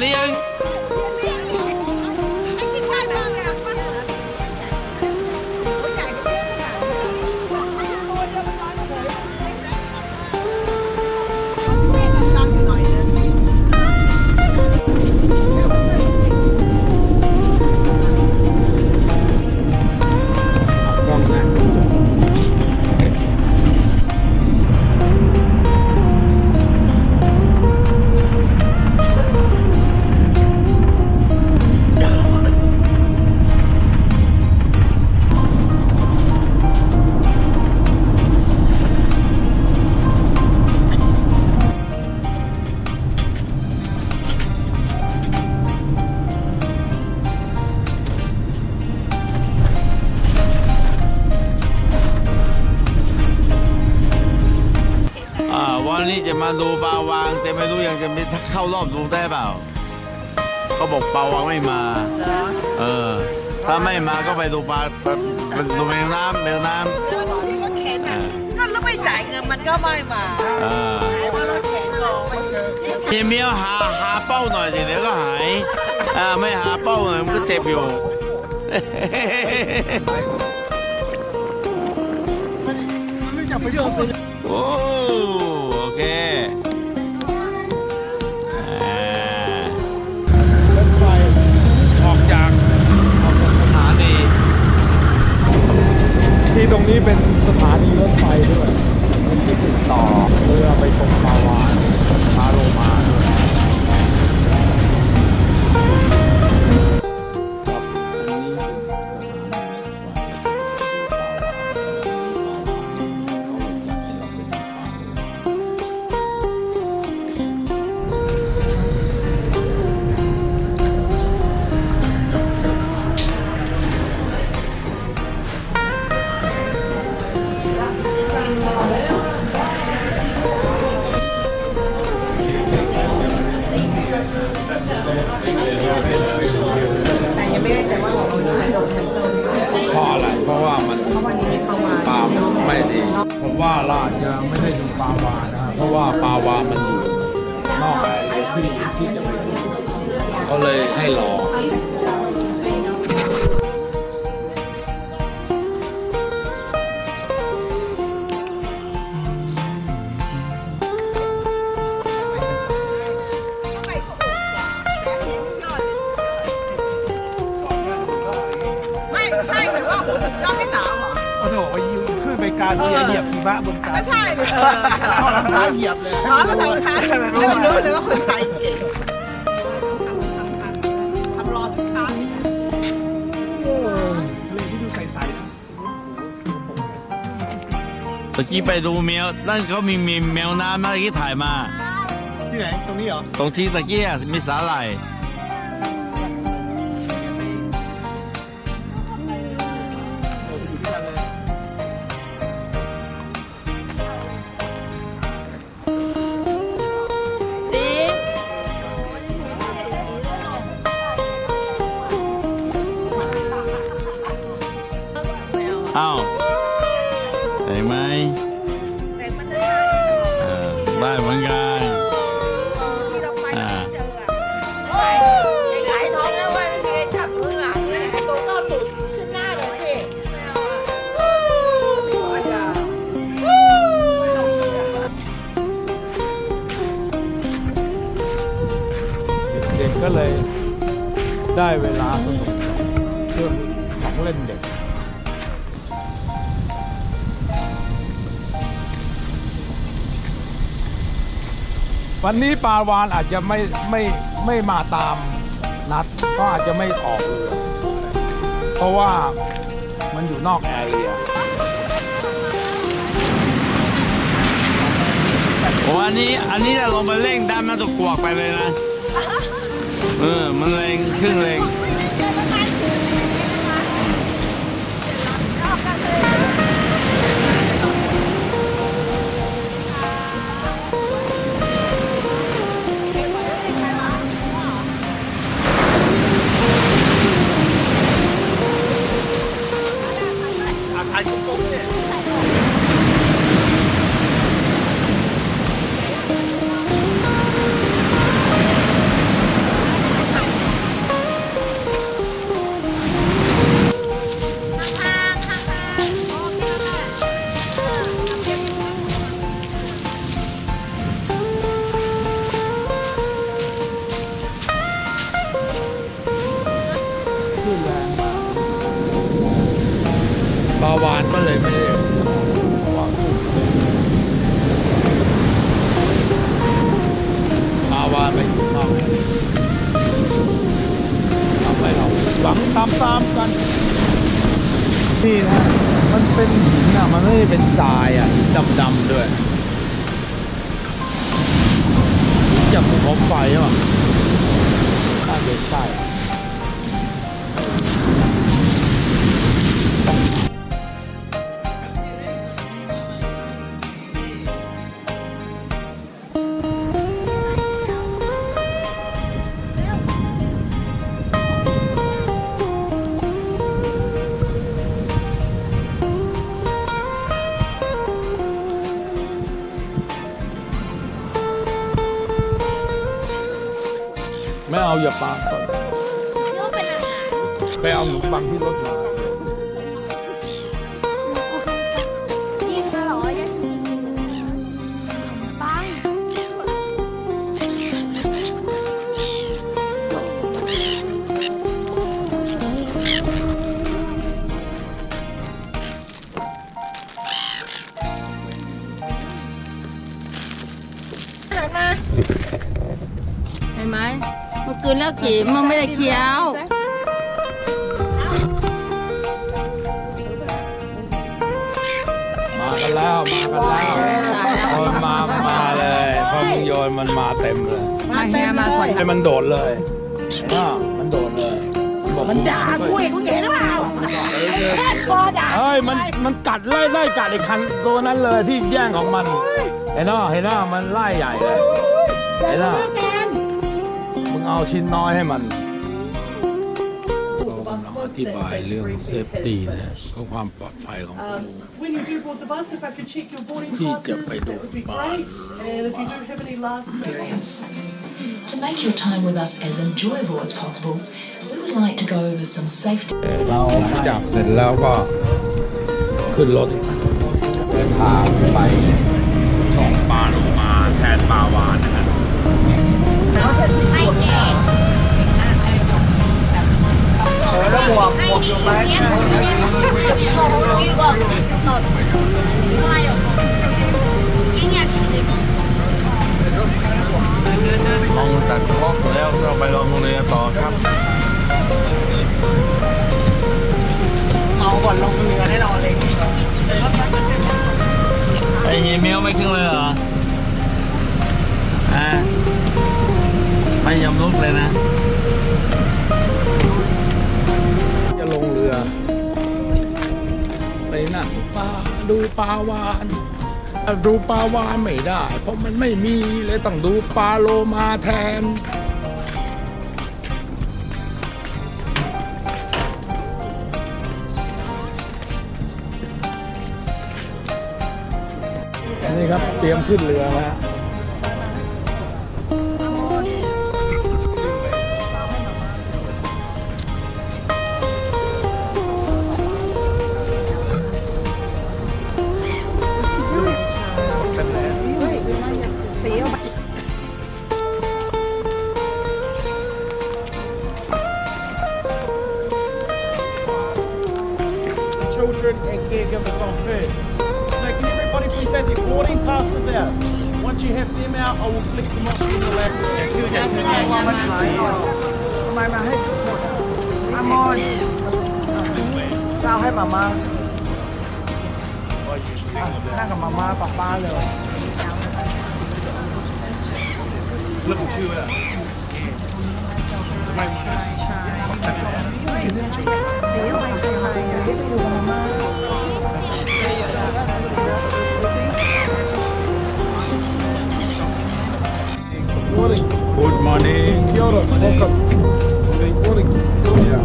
เลี้ยงเจียเลี้ยง นนี้จะมาดูปลาวาง แต่ไม่รู้ยังจะมีเข้ารอบดูได้เปล่า เขาบอกปลาวางไม่มา เออ ถ้าไม่มาก็ไปดูปลาไปดูแมวน้ำแมวน้แล้วตอนนี้รถเข็นอะก็แล้วไม่จ่ายเงินมันก็ไม่มาำอ่าใช้ว่ารถเข็นรอไปที่เมียวหาหาเป้าหน่อยสิเดี๋ยวก็หายอ่าไม่หาเป้าหน่อยมันก็เจ็บอยู่ มันไม่อยากไปเยอะไป โอ้โอ การที่เหยียบหิมะบนกาก็รใช่เลยเออเข้ารองเท้าเหยียบเลยอ๋อแล้วทำท้ายไม่รู้เลยว่าคนไทยเก่งทำรอทุกเช้าโอ้เลยที่ดูใสๆนะตะกี้ไปดูแมวนั่นเขามีมีแมวน้ำเมื่อกี้ถ่ายมา ที่ไหน ตรงนี้เหรอ ตรงที่ตะกี้อะมีสาหร่าย เวลาสนุกเครื่องของเล่นเด็กวันนี้ปลาวานอาจจะไม่ไม่ไม่มาตามนัดก็อาจจะไม่ออกเรือเพราะว่ามันอยู่นอกแอเรียโอ้อันนี้อันนี้จะลงไปเร่งด้านมันจะกวกไปเลยนะ เออ มันแรงครึ่งแรงาหวังตามตามๆกัน นี่นะ มันเป็นหินอะ มันไม่ได้เป็นทรายอะดำดำๆด้วย จับภูเขาไฟอะน่าจะใช่ เอาอย่าปาก่อนเรียกว่าเป็นอาหารไปเอาขนมปังที่รถมาจริงเหรอยังปังเห็นไหม มื่อคืนแล้วกี่มันไม่ได้เคี้ยว มากันแล้ว มากันแล้วโยนมามาเลยพอมึงโยนมันมาเต็มเลยมาเฮียมาก่อนให้มันโดดเลยอ่ามันโดดเลยบอกมันด่ากูอีกเห็นหรือเปล่าแค่คอด่าเฮ้ยมันมันกัดไล่ไล่กัดไอ้คันตัวนั้นเลยที่แย่งของมันเห็นไหมเห็นไหมมันไล่ใหญ่เลยเห็นไหมมึง เอาชิ้นน้อยให้มันอธิบายเรื่องเซฟตี้นะเพื่อความปลอดภัยของผู้ When you do board the bus, if I could check your boarding Tí passes, chập phải that đủ would be ba. great. And if you do have any last minute To make your time with us as enjoyable as possible, we would like to go over some safety. เราหลังจากเสร็จแล้วก็ขึ้นรถเดินทางไปช่องปลาโลมาแทนปลาวานนะครับ ลองหมต้องตัดคอกแล้วเราไปลองโรงเรียนต่อครับเอาก่อนลงเรือแน่นอนเลยไอ้เงี้ยเมลไม่ขึ้นเลยเหรออ่า ไม่ยอมลุกเลยนะ จะลงเรือไปนั่งปลาดูปลาวานดูปลาวานไม่ได้ เพราะมันไม่มีเลยต้องดูปลาโลมาแทนนี่ครับเตรียมขึ้นเรือแล้ว Once you have them out, I will flick them off in the lab. ทำไมมาให้ทุกคนอะอามอนเราให้มาม่าอะนั่งกับมาม่าป้าป้าเลย Morning. Morning. Kia ora. Welcome. Good morning. Yeah.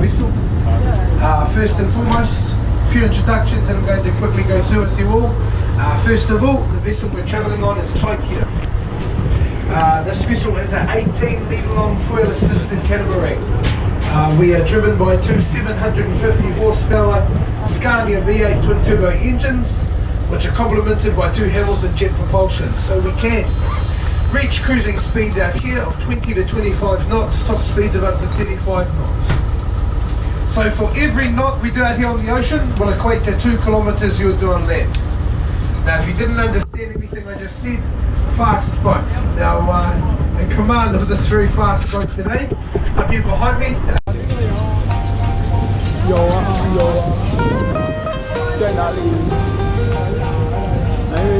whistle. Uh, first and foremost, a few introductions and I'm going to quickly go through with you all. Uh, first of all, the vessel we're travelling on is Tokyo. Uh, this vessel is an 18 metre long foil assisted catamaran. Uh, we are driven by two 750 horsepower Scania V8 twin turbo engines, which are complemented by two Hamilton jet propulsion. So we can reach cruising speeds out here of 20 to 25 knots, top speeds of up to 35 knots. So for every knot we do out here on the ocean will equate to two kilometers you would do on land. Now, if you didn't understand anything I just said, fast boat. Now, uh, in command of this very fast boat today are people behind me. Yo, yo,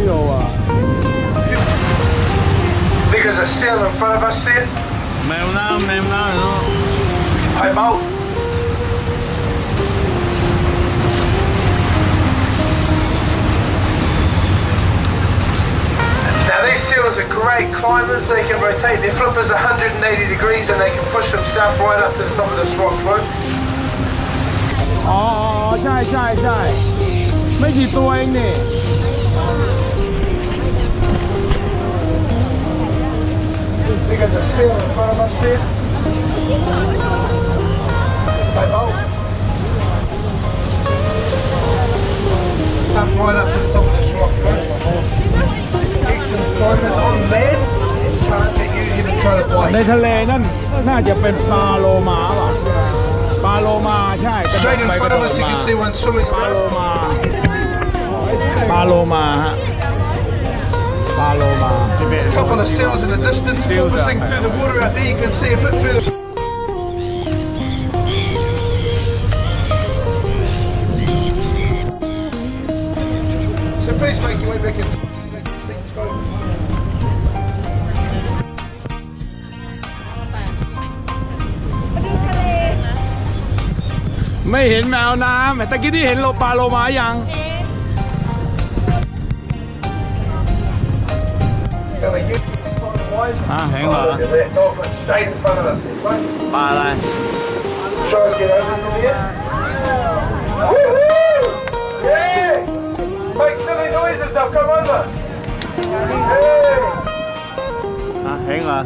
yo. Uh. There's a sail in front of us there. Mel now, mel now, no. Hi, Mo. Now these seals are great climbers. They can rotate their flippers 180 degrees and they can push themselves right up to the top of this rock rope. อ๋ออ๋อใช่ใช่ใช่ไม่กี่ตัวเองนี่ There's a sail in front of us there. Hey, boat. Up right up to the top of this rock rope. ใน bite. ทะเลนั่นน่าจะเป็นปลาโลมาเปล่ะปลาโลมาใช่กระโด Straight ด in ไปกระ front โด of ด us, you มา can see one swimming ปลาโล around. มาปลาโลมาฮะปลาโลมา couple of sails in the distance, Sails focusing out through the water out there. You can see a bit further. So please make your way back in. back in ไม่เห็นแมวน้ำแต่ตะกี้ที่เห็นโลปลาโลมายัง Gonna use this one wise. อ่ะเห็นเหรอ Look at that dolphin straight in front of us. there, folks. ปลาอะไร Try and get over to here. Woo-hoo! Yeah! Make silly noises, they'll come over. Hey! อ่ะเห็นเหรอ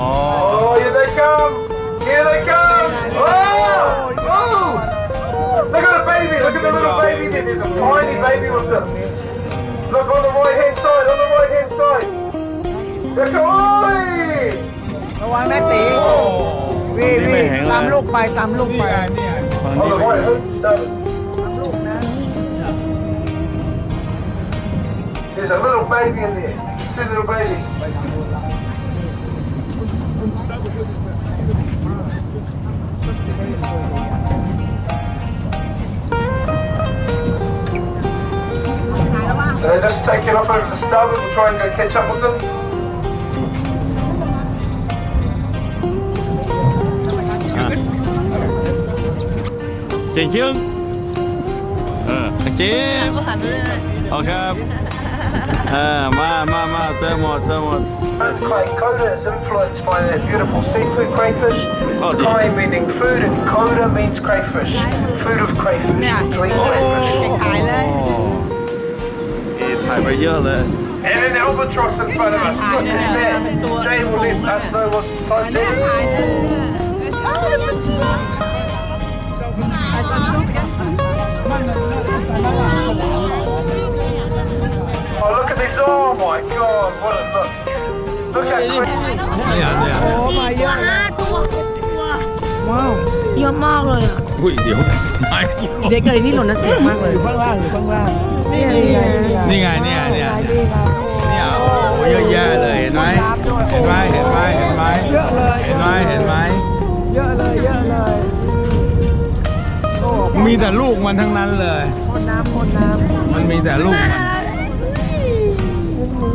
อ๋อ Oh, here they come! Here they come! Oh! Oh! Look at the baby! Look at the little baby there. There's a tiny baby with them. Look on the right hand side, on the right hand side. Look at Oi! ระวังนะตี Oh! วี นี่ วี ไม่เห็นเลย ตามลูกไปตามลูก นี่ ไป ไงนี่ไง ฝั่ง On นี้ the ไม่ right เห็น hand side. ตามลูกนะ There's a little baby in there. See the little baby. So they're just taking off over the starboard. We'll try and go catch up with them. เก่งชึ้งเออเก่งโอเคครับเออมามามาเจอหมดเจอหมด earthquake Koda is influenced by that beautiful seafood crayfish. Oh, Kai meaning food and Koda means crayfish. Food of crayfish. Yeah. Clean crayfish. Oh. And an albatross in front of us. Look at that. Jay will let us know what size that is. เนี่ยเนี่ยโอ้มาเยอะห้าตัวหกตัวว้าวเยอะมากเลยอะอุ้ยเดี๋ยวไม่เด็กเลยนี่หล่นนะเสียงมากเลยอยู่ข้างล่างอยู่ข้างล่างนี่ไงนี่ไงเนี่ยเนี่ยนี่ครับเนี่ยโอ้โหเยอะแยะเลยเห็นไหมเห็นไหมเห็นไหมเห็นไหมเยอะเลยเห็นไหมเห็นไหมเยอะเลยเยอะเลยโอ้มีแต่ลูกมันทั้งนั้นเลยพ่นน้ำพ่นน้มันมีแต่ลูกมันำ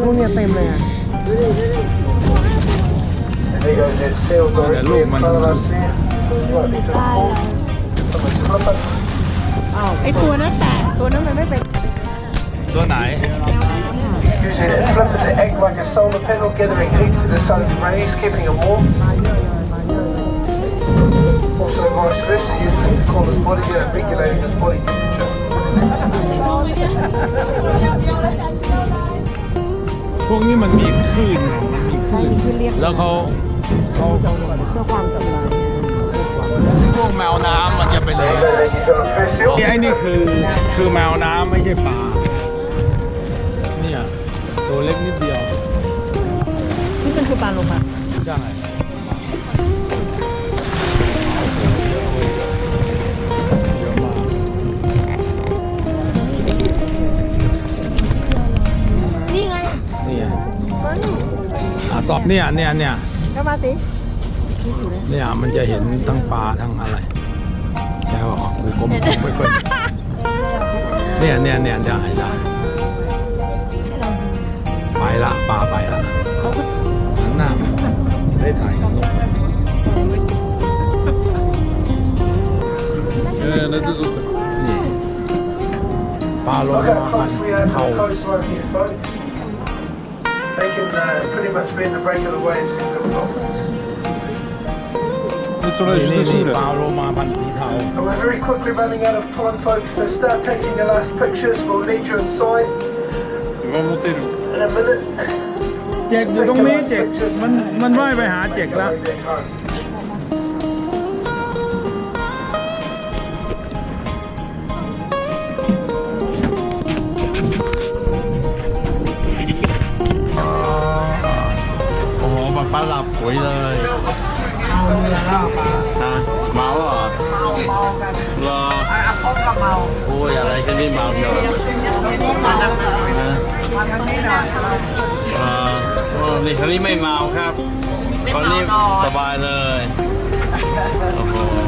ลูกเนี่ยเต็มเลยอะ Slightly to the port. Someone's flipping. ไอตัวนั้นแตกตัวนั้นมันไม่เป็นตัวไหน Using that flipper to act like a solar panel, gathering heat to the sun's rays, keeping it warm. Also vice versa, using it to cool his body down, regulating his body temperature. พวกนี้มันมีคลื่นมันมีคลื่นแล้วเขา เขาเพื่อความจำนานพวกแมวน้ำมันจะเป็นอย่างนี้ ladies on official. ไอ้นี่คือคือแมวน้ำไม่ใช่ปลาเนี่ยตัวเล็กนิดเดียวนี่มันคือปลาโลมาใช่เยอะมากนี่ไงนี่ไงอะสอบเนี่ยเนี่ยเนี่ย ก็มาสิเนี่ยมันจะเห็นทั้งปลาทั้งอะไรใช่ป่ะกูก็ไม่ไม่ค่อยเนี่ยเนี่ยเนี่ยได้ได้ไปละปลาไปละหันหน้าได้ถ่ายกันลงนี่ปลาโล Look มา how หัน close we are to เข่า They can uh, pretty much be in the break of the waves, these little dolphins. นี่นี่นี่ปลาโลมาพันธุ์สีเทา And we're very quickly running out of time, folks, so start taking your last pictures. We'll need you inside in a minute. เจกอยู่ตรงนี้เจกมันมันว่ายไปหาเจกแล้ว อ้โหปลาปลาหลับปุ๋ยเลยฮะเมาเหรอเมาเมากันเหรออาคมกับเมาโอ้ยอะไรกันนี่เมาเดียวนะมาทางนี้หน่อยเออเออนี่คนนี้ไม่เมาครับคนนี้สบายเลยโอ้โห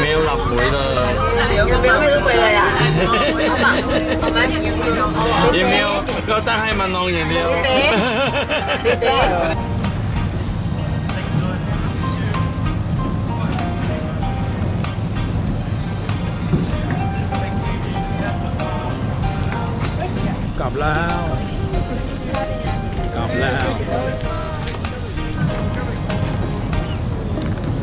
เมลหลับปุ๋ยเลยเดี๋ยวยังไม่รู้ไปเลยอะอีเมลก็ตั้งให้มันองย่งเดีกลับแล้ว กลับแล้ว